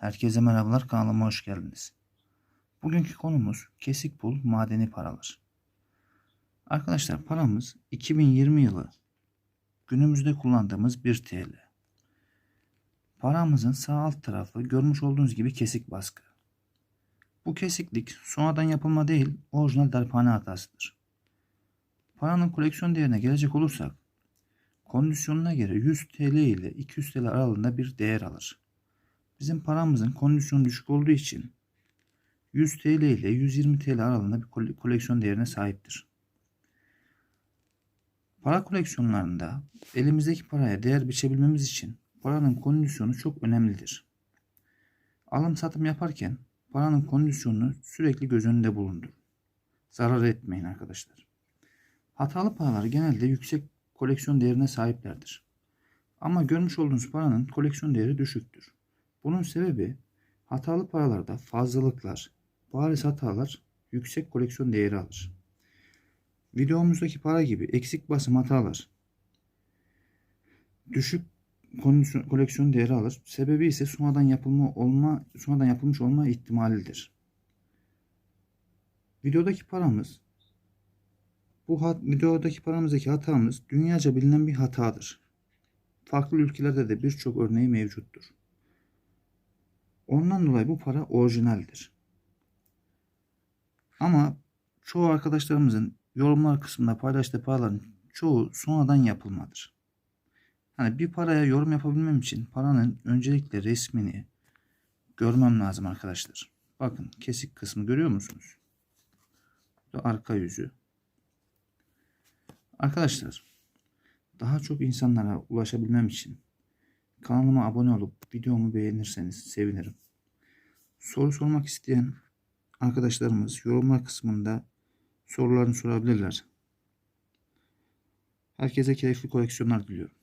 Herkese merhabalar kanalıma hoş geldiniz. Bugünkü konumuz kesik pul madeni paralar. Arkadaşlar paramız 2020 yılı günümüzde kullandığımız 1 TL. Paramızın sağ alt tarafı görmüş olduğunuz gibi kesik baskı. Bu kesiklik sonradan yapılma değil orijinal darphane hatasıdır. Paranın koleksiyon değerine gelecek olursak kondisyonuna göre 100 TL ile 200 TL aralığında bir değer alır. Bizim paramızın kondisyonu düşük olduğu için 100 TL ile 120 TL aralığında bir kole- koleksiyon değerine sahiptir. Para koleksiyonlarında elimizdeki paraya değer biçebilmemiz için paranın kondisyonu çok önemlidir. Alım satım yaparken paranın kondisyonunu sürekli göz önünde bulundurun. Zarar etmeyin arkadaşlar. Hatalı paralar genelde yüksek koleksiyon değerine sahiplerdir. Ama görmüş olduğunuz paranın koleksiyon değeri düşüktür. Bunun sebebi hatalı paralarda fazlalıklar, bariz hatalar yüksek koleksiyon değeri alır. Videomuzdaki para gibi eksik basım hatalar düşük koleksiyon değeri alır. Sebebi ise sonradan yapılma olma sonradan yapılmış olma ihtimalidir. Videodaki paramız bu hat, videodaki paramızdaki hatamız dünyaca bilinen bir hatadır. Farklı ülkelerde de birçok örneği mevcuttur. Ondan dolayı bu para orijinaldir. Ama çoğu arkadaşlarımızın yorumlar kısmında paylaştığı paraların çoğu sonradan yapılmadır. Hani bir paraya yorum yapabilmem için paranın öncelikle resmini görmem lazım arkadaşlar. Bakın kesik kısmı görüyor musunuz? Bu da arka yüzü. Arkadaşlar daha çok insanlara ulaşabilmem için kanalıma abone olup videomu beğenirseniz sevinirim. Soru sormak isteyen arkadaşlarımız yorumlar kısmında sorularını sorabilirler. Herkese keyifli koleksiyonlar diliyorum.